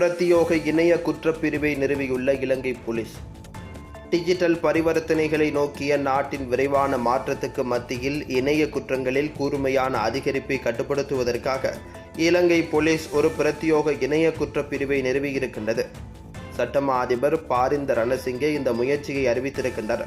பிரத்தியோக இணைய குற்றப்பிரிவை நிறுவியுள்ள இலங்கை police. Digital பரிவர்த்தனைகளை நோக்கிய நாட்டின் விரைவான மாற்றத்துக்கு மத்தியில் இணைய குற்றங்களில் கூர்மையான அதிகரிப்பை கட்டுப்படுத்துவதற்காக இலங்கை போலீஸ் ஒரு பிரத்தியோக இணைய குற்றப்பிரிவை நிறுவியிருக்கின்றது. சட்டமா அதிபர் பாரிந்த ரணசிங்கே இந்த முயற்சியை அறிவித்திருக்கின்றார்.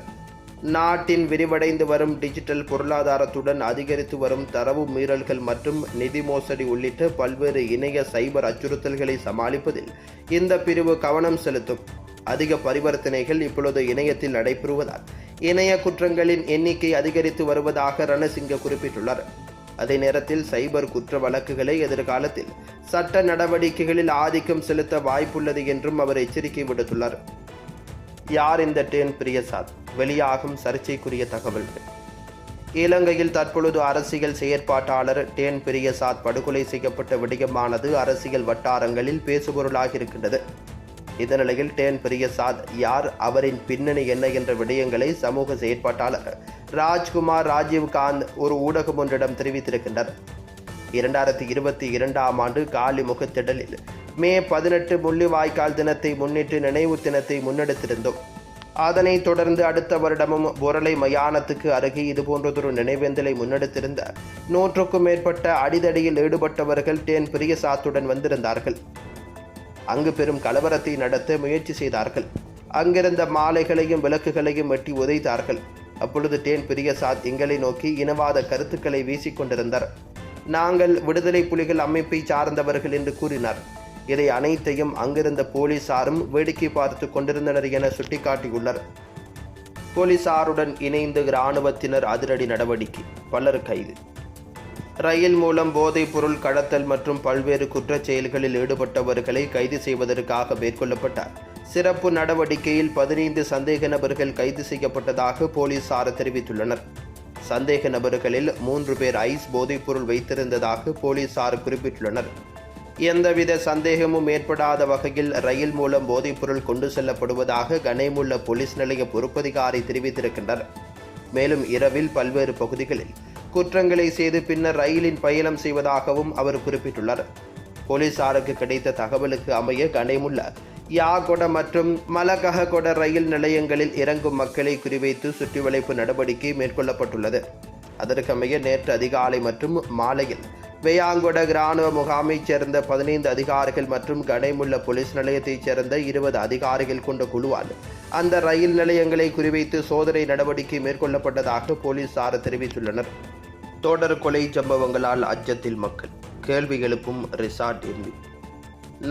நாட்டின் விரிவடைந்து வரும் டிஜிட்டல் பொருளாதாரத்துடன் அதிகரித்து வரும் தரவு மீறல்கள் மற்றும் நிதி மோசடி உள்ளிட்ட பல்வேறு இணைய சைபர் அச்சுறுத்தல்களை சமாளிப்பதில் இந்த பிரிவு கவனம் செலுத்தும். அதிக பரிவர்த்தனைகள் இப்பொழுது இணையத்தில் நடைபெறுவதால் இணைய குற்றங்களின் எண்ணிக்கை அதிகரித்து வருவதாக ரணசிங்க குறிப்பிட்டுள்ளார். அதே நேரத்தில் சைபர் குற்ற வழக்குகளை எதிர்காலத்தில் சட்ட நடவடிக்கைகளில் ஆதிக்கம் செலுத்த வாய்ப்புள்ளது என்றும் அவர் எச்சரிக்கை விடுத்துள்ளார். யார் இந்த டேன் பிரியசாத்? வெளியாகும் சர்ச்சைக்குரிய தகவல்கள். இலங்கையில் தற்பொழுது அரசியல் செயற்பாட்டாளர் டேன் பிரியசாத் படுகொலை செய்யப்பட்ட விடயமானது அரசியல் வட்டாரங்களில் பேசுபொருளாக இருக்கின்றது. இந்த டேன் பிரியசாத் யார்? அவரின் பின்னணி என்ன என்ற விடயங்களை சமூக செயற்பாட்டாளர் ராஜ்குமார் ராஜீவ்காந்த் ஒரு ஊடகம் ஒன்றிடம் தெரிவித்திருக்கின்றார். இரண்டாயிரத்தி இருபத்தி இரண்டாம் ஆண்டு காலி முகத்திடலில் மே பதினெட்டு முள்ளிவாய்க்கால் தினத்தை முன்னிட்டு நினைவு தினத்தை முன்னெடுத்திருந்தோம். அதனைத் தொடர்ந்து அடுத்த வருடமும் பொருளை மயானத்துக்கு அருகே இதுபோன்றதொரு நினைவேந்தலை முன்னெடுத்திருந்த நூற்றுக்கும் மேற்பட்ட அடிதடியில் ஈடுபட்டவர்கள் டேன் பிரியசாத்துடன் வந்திருந்தார்கள். அங்கு பெரும் கலவரத்தை நடத்த முயற்சி செய்தார்கள். அங்கிருந்த மாலைகளையும் விளக்குகளையும் வெட்டி உதைத்தார்கள். அப்பொழுது டேன் பிரியசாத் எங்களை நோக்கி இனவாத கருத்துக்களை வீசிக்கொண்டிருந்தார் நாங்கள் விடுதலை புலிகள் அமைப்பை சார்ந்தவர்கள் என்று கூறினார். இதை அனைத்தையும் அங்கிருந்த போலீசாரும் வேடிக்கை பார்த்து கொண்டிருந்தனர் என சுட்டிக்காட்டியுள்ளார். போலீசாருடன் இணைந்து இராணுவத்தினர் அதிரடி நடவடிக்கை பலர் கைது. ரயில் மூலம் போதைப் பொருள் கடத்தல் மற்றும் பல்வேறு குற்றச் செயல்களில் ஈடுபட்டவர்களை கைது செய்வதற்காக மேற்கொள்ளப்பட்டார். சிறப்பு நடவடிக்கையில் பதினைந்து சந்தேக நபர்கள் கைது செய்யப்பட்டதாக போலீசார் தெரிவித்துள்ளனர். சந்தேக நபர்களில் மூன்று பேர் ஐஸ் போதைப்பொருள் வைத்திருந்ததாக போலீசார் குறிப்பிட்டுள்ளனர். எந்தவித சந்தேகமும் ஏற்படாத வகையில் ரயில் மூலம் போதைப்பொருள் கொண்டு செல்லப்படுவதாக கனேமுள்ள போலீஸ் நிலைய பொறுப்பதிகாரி தெரிவித்திருக்கின்றனர். மேலும் இரவில் பல்வேறு பகுதிகளில் குற்றங்களை செய்து பின்னர் ரயிலின் பயணம் செய்வதாகவும் அவர் குறிப்பிட்டுள்ளார். போலீசாருக்கு கிடைத்த தகவலுக்கு அமைய கனைமுள்ள யாகொட மற்றும் மலகஹகொட ரயில் நிலையங்களில் இறங்கும் மக்களை குறிவைத்து சுற்றிவளைப்பு நடவடிக்கை மேற்கொள்ளப்பட்டுள்ளது. அதற்கமைய நேற்று அதிகாலை மற்றும் மாலையில் வெயாங்கொட இராணுவ முகாமைச் சேர்ந்த பதினைந்து அதிகாரிகள் மற்றும் கடைமுள்ள போலீஸ் நிலையத்தைச் சேர்ந்த இருபது அதிகாரிகள் கொண்ட குழுவால் அந்த ரயில் நிலையங்களை குறிவைத்து சோதனை நடவடிக்கை மேற்கொள்ளப்பட்டதாக போலீசார் தெரிவித்துள்ளனர். தொடர் கொலை சம்பவங்களால் அச்சத்தில் மக்கள் கேள்வி எழுப்பும் ரிசார்ட் எம்பி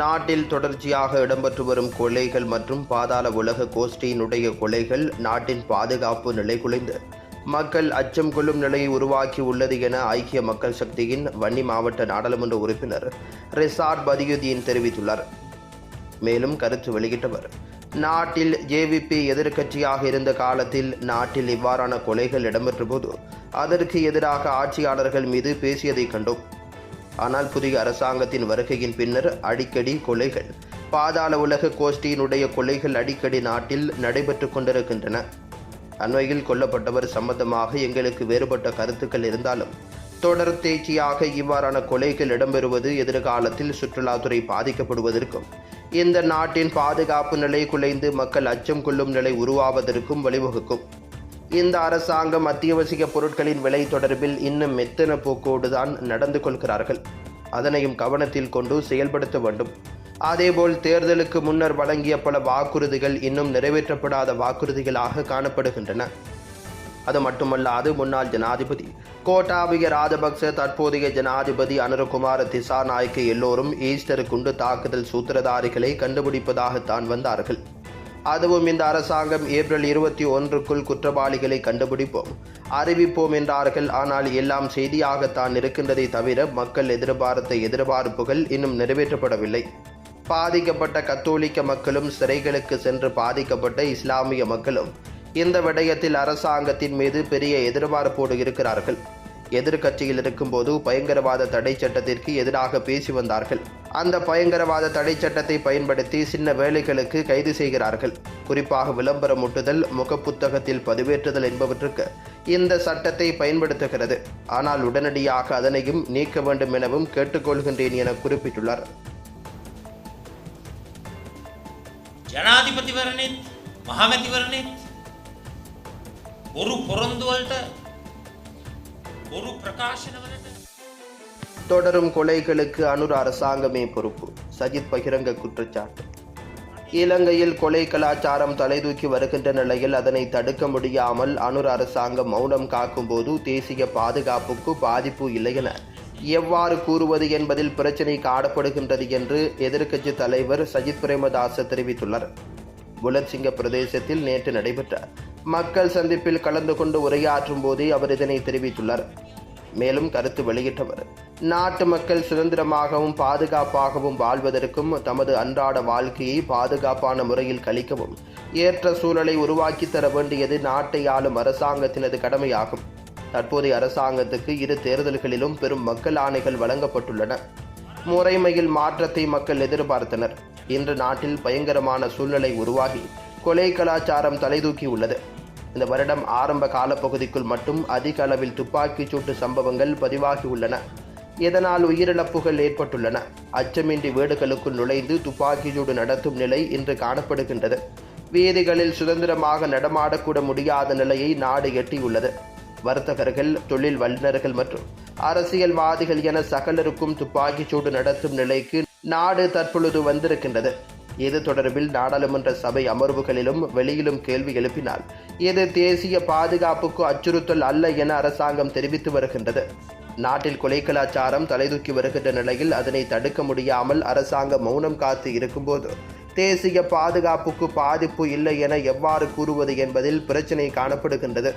நாட்டில் தொடர்ச்சியாக இடம்பெற்று வரும் கொலைகள் மற்றும் பாதாள உலக கோஷ்டியினுடைய கொலைகள் நாட்டின் பாதுகாப்பு நிலை குலைந்து மக்கள் அச்சம் கொள்ளும் நிலையை உருவாக்கி உள்ளது என ஐக்கிய மக்கள் சக்தியின் வன்னி மாவட்ட நாடாளுமன்ற உறுப்பினர் ரிசார்ட் பதியுதீன் தெரிவித்துள்ளார். மேலும் கருத்து வெளியிட்டவர் நாட்டில் ஜேவிபி எதிர்க்கட்சியாக இருந்த காலத்தில் நாட்டில் இவ்வாறான கொலைகள் இடம்பெற்ற போது அதற்கு எதிராக ஆட்சியாளர்கள் மீது பேசியதை கண்டோம். ஆனால் புதிய அரசாங்கத்தின் வருகையின் பின்னர் அடிக்கடி கொலைகள் பாதாள உலக கோஷ்டியினுடைய கொலைகள் அடிக்கடி நாட்டில் நடைபெற்று கொண்டிருக்கின்றன. அண்மையில் கொல்லப்பட்டவர் சம்பந்தமாக எங்களுக்கு வேறுபட்ட கருத்துக்கள் இருந்தாலும் தொடர் தேர்ச்சியாக இவ்வாறான கொலைகள் இடம்பெறுவது எதிர்காலத்தில் சுற்றுலாத்துறை பாதிக்கப்படுவதற்கும் இந்த நாட்டின் பாதுகாப்பு நிலை குலைந்து மக்கள் அச்சம் கொள்ளும் நிலை உருவாவதற்கும் வழிவகுக்கும். இந்த அரசாங்கம் அத்தியாவசிய பொருட்களின் விலை தொடர்பில் இன்னும் மெத்தன போக்கோடுதான் நடந்து கொள்கிறார்கள். அதனையும் கவனத்தில் கொண்டு செயல்படுத்த வேண்டும். அதேபோல் தேர்தலுக்கு முன்னர் வழங்கிய பல வாக்குறுதிகள் இன்னும் நிறைவேற்றப்படாத வாக்குறுதிகளாக காணப்படுகின்றன. அது மட்டுமல்லாது முன்னாள் ஜனாதிபதி கோட்டாபய ராஜபக்ச தற்போதைய ஜனாதிபதி அனுரகுமார திசாநாயக்க எல்லோரும் ஈஸ்டர் குண்டு தாக்குதல் சூத்திரதாரிகளை கண்டுபிடிப்பதாகத்தான் வந்தார்கள். அதுவும் இந்த அரசாங்கம் ஏப்ரல் இருபத்தி ஒன்றுக்குள் குற்றவாளிகளை கண்டுபிடிப்போம் அறிவிப்போம் என்றார்கள். ஆனால் எல்லாம் செய்தியாகத்தான் இருக்கின்றதை தவிர மக்கள் எதிர்பார்த்த எதிர்பார்ப்புகள் இன்னும் நிறைவேற்றப்படவில்லை. பாதிக்கப்பட்ட கத்தோலிக்க மக்களும் சிறைகளுக்கு சென்று பாதிக்கப்பட்ட இஸ்லாமிய மக்களும் இந்த விடயத்தில் அரசாங்கத்தின் மீது பெரிய எதிர்பார்ப்போடு இருக்கிறார்கள். எதிர்க்கட்சியில் இருக்கும்போது பயங்கரவாத தடை சட்டத்திற்கு எதிராக பேசி வந்தார்கள். அந்த பயங்கரவாத தடை சட்டத்தை பயன்படுத்தி சின்ன வேலைகளுக்கு கைது செய்கிறார்கள். குறிப்பாக விளம்பரம் முட்டுதல் முகப்புத்தகத்தில் பதிவேற்றுதல் என்பவற்றுக்கு இந்த சட்டத்தை பயன்படுத்துகிறது. ஆனால் உடனடியாக அதனையும் நீக்க வேண்டும் எனவும் கேட்டுக்கொள்கின்றேன் என குறிப்பிட்டுள்ளார். ජනාධිපතිවරණෙත් මහමැතිවරණෙත් බොරු පොරොන්දුවලට බොරු ප්‍රකාශනවලට தொடரும் கொலைகளுக்கு அனுர் அரசாங்கமே பொறுப்பு சஜித் பகிரங்க குற்றச்சாட்டு இலங்கையில் கொலை கலாச்சாரம் தலைதூக்கி வருகின்ற நிலையில் அதனை தடுக்க முடியாமல் அனுர் அரசாங்கம் மௌனம் காக்கும்போது தேசிய பாதுகாப்புக்கு பாதிப்பு இல்லை என எவ்வாறு கூறுவது என்பதில் பிரச்சினை காணப்படுகின்றது என்று எதிர்க்கட்சி தலைவர் சஜித் பிரேமதாச தெரிவித்துள்ளார். புலத்சிங்க பிரதேசத்தில் நேற்று நடைபெற்ற மக்கள் சந்திப்பில் கலந்து கொண்டு உரையாற்றும் போதே அவர் இதனை தெரிவித்துள்ளார். மேலும் கருத்து வெளியிட்டவர் நாட்டு மக்கள் சுதந்திரமாகவும் பாதுகாப்பாகவும் வாழ்வதற்கும் தமது அன்றாட வாழ்க்கையை பாதுகாப்பான முறையில் கழிக்கவும் ஏற்ற சூழலை உருவாக்கி தர வேண்டியது நாட்டை ஆளும் அரசாங்கத்தினது கடமையாகும். தற்போதைய அரசாங்கத்துக்கு இரு தேர்தல்களிலும் பெரும் மக்கள் ஆணைகள் வழங்கப்பட்டுள்ளன. முறைமையில் மாற்றத்தை மக்கள் எதிர்பார்த்தனர். இன்று நாட்டில் பயங்கரமான சூழ்நிலை உருவாகி கொலை கலாச்சாரம் தலைதூக்கியுள்ளது இந்த வருடம் ஆரம்ப காலப்பகுதிக்குள் மட்டும் அதிக அளவில் துப்பாக்கிச் சூட்டு சம்பவங்கள் பதிவாகியுள்ளன இதனால் உயிரிழப்புகள் ஏற்பட்டுள்ளன. அச்சமின்றி வீடுகளுக்குள் நுழைந்து துப்பாக்கிச்சூடு நடத்தும் நிலை இன்று காணப்படுகின்றது. வீதிகளில் சுதந்திரமாக நடமாடக்கூட முடியாத நிலையை நாடு எட்டியுள்ளது. வர்த்தகர்கள் தொழில் வல்லுநர்கள் மற்றும் அரசியல்வாதிகள் என சகலருக்கும் துப்பாக்கிச்சூடு நடத்தும் நிலைக்கு நாடு தற்பொழுது வந்திருக்கின்றது. இது தொடர்பில் நாடாளுமன்ற சபை அமர்வுகளிலும் வெளியிலும் கேள்வி எழுப்பினால் இது தேசிய பாதுகாப்புக்கு அச்சுறுத்தல் அல்ல என அரசாங்கம் தெரிவித்து வருகின்றது. நாட்டில் கொலை கலாச்சாரம் தலைதூக்கி வருகின்ற நிலையில் அதனை தடுக்க முடியாமல் அரசாங்கம் மௌனம் காத்து இருக்கும்போது தேசிய பாதுகாப்புக்கு பாதிப்பு இல்லை என எவ்வாறு கூறுவது என்பதில் பிரச்சினை காணப்படுகின்றது.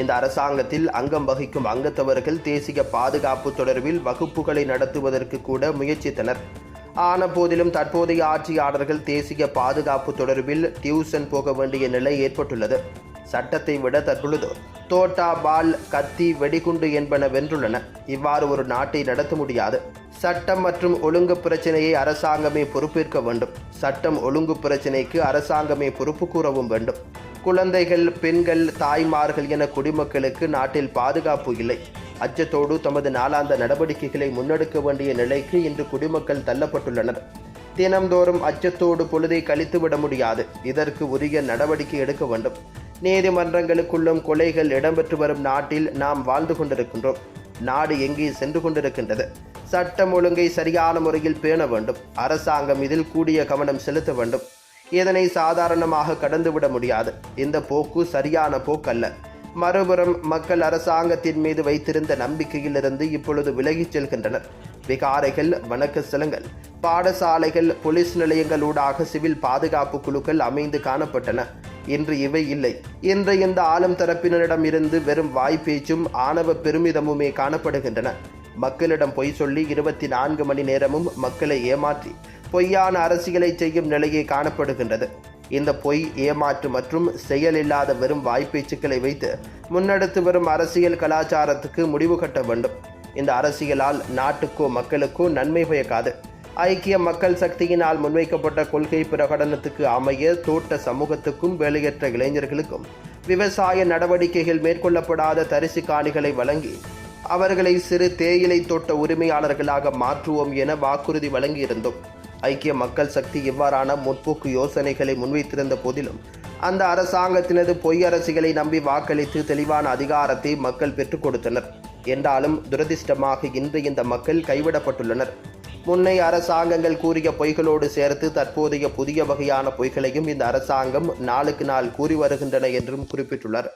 இந்த அரசாங்கத்தில் அங்கம் வகிக்கும் அங்கத்தவர்கள் தேசிய பாதுகாப்பு தொடர்பில் வகுப்புகளை நடத்துவதற்கு கூட முயற்சித்தனர். ஆன போதிலும் தற்போதைய ஆட்சியாளர்கள் தேசிய பாதுகாப்பு தொடர்பில் டியூசன் போக வேண்டிய நிலை ஏற்பட்டுள்ளது. சட்டத்தை விட தற்பொழுது தோட்டா பால் கத்தி வெடிகுண்டு என்பன வென்றுள்ளன. இவ்வாறு ஒரு நாட்டை நடத்த முடியாது. சட்டம் மற்றும் ஒழுங்கு பிரச்சனையை அரசாங்கமே பொறுப்பேற்க வேண்டும். சட்டம் ஒழுங்கு பிரச்சினைக்கு அரசாங்கமே பொறுப்பு கூறவும் வேண்டும். குழந்தைகள் பெண்கள் தாய்மார்கள் என குடிமக்களுக்கு நாட்டில் பாதுகாப்பு இல்லை. அச்சத்தோடு தமது நாளாந்த நடவடிக்கைகளை முன்னெடுக்க வேண்டிய நிலைக்கு இன்று குடிமக்கள் தள்ளப்பட்டுள்ளனர். தினம்தோறும் அச்சத்தோடு பொழுதை கழித்துவிட முடியாது. இதற்கு உரிய நடவடிக்கை எடுக்க வேண்டும். நீதிமன்றங்களுக்குள்ளும் கொலைகள் இடம்பெற்று வரும் நாட்டில் நாம் வாழ்ந்து கொண்டிருக்கின்றோம். நாடு எங்கே சென்று கொண்டிருக்கின்றது? சட்டம் ஒழுங்கை சரியான முறையில் பேண வேண்டும். அரசாங்கம் இதில் கூடிய கவனம் செலுத்த வேண்டும். இதனை சாதாரணமாக கடந்துவிட முடியாது. இந்த போக்கு சரியான போக்கல்ல. மறுபுறம் மக்கள் அரசாங்கத்தின் மீது வைத்திருந்த நம்பிக்கையிலிருந்து இப்பொழுது விலகிச் செல்கின்றனர். விகாரைகள் வணக்க சிலங்கள் பாடசாலைகள் போலீஸ் நிலையங்களூடாக சிவில் பாதுகாப்பு குழுக்கள் அமைந்து காணப்பட்டன. இன்று இவை இல்லை. இன்று இந்த ஆளும் தரப்பினரிடம் இருந்து வெறும் வாய்ப்பேச்சும் ஆணவ பெருமிதமுமே காணப்படுகின்றன. மக்களிடம் பொய் சொல்லி இருபத்தி நான்கு மணி நேரமும் மக்களை ஏமாற்றி பொய்யான அரசியலை செய்யும் நிலையே காணப்படுகின்றது. இந்த பொய் ஏமாற்று மற்றும் செயலில்லாத வெறும் வாய்ப்பேச்சுக்களை வைத்து முன்னெடுத்து வரும் அரசியல் கலாச்சாரத்துக்கு முடிவு கட்ட வேண்டும். இந்த அரசியலால் நாட்டுக்கோ மக்களுக்கோ நன்மை பயக்காது. ஐக்கிய மக்கள் சக்தியினால் முன்வைக்கப்பட்ட கொள்கை பிரகடனத்துக்கு அமைய தோட்ட சமூகத்துக்கும் வேலையற்ற இளைஞர்களுக்கும் விவசாய நடவடிக்கைகள் மேற்கொள்ளப்படாத தரிசு காணிகளை வழங்கி அவர்களை சிறு தேயிலை தோட்ட உரிமையாளர்களாக மாற்றுவோம் என வாக்குறுதி வழங்கியிருந்தோம். ஐக்கிய மக்கள் சக்தி இவ்வாறான முற்போக்கு யோசனைகளை முன்வைத்திருந்த போதிலும் அந்த அரசாங்கத்தினது பொய் அரசிகளை நம்பி வாக்களித்து தெளிவான அதிகாரத்தை மக்கள் பெற்றுக் கொடுத்தனர். என்றாலும் துரதிர்ஷ்டமாக இன்று இந்த மக்கள் கைவிடப்பட்டுள்ளனர். முன்னைய அரசாங்கங்கள் கூறிய பொய்களோடு சேர்த்து தற்போதைய புதிய வகையான பொய்களையும் இந்த அரசாங்கம் நாளுக்கு நாள் கூறி வருகின்றன என்றும் குறிப்பிட்டுள்ளார்.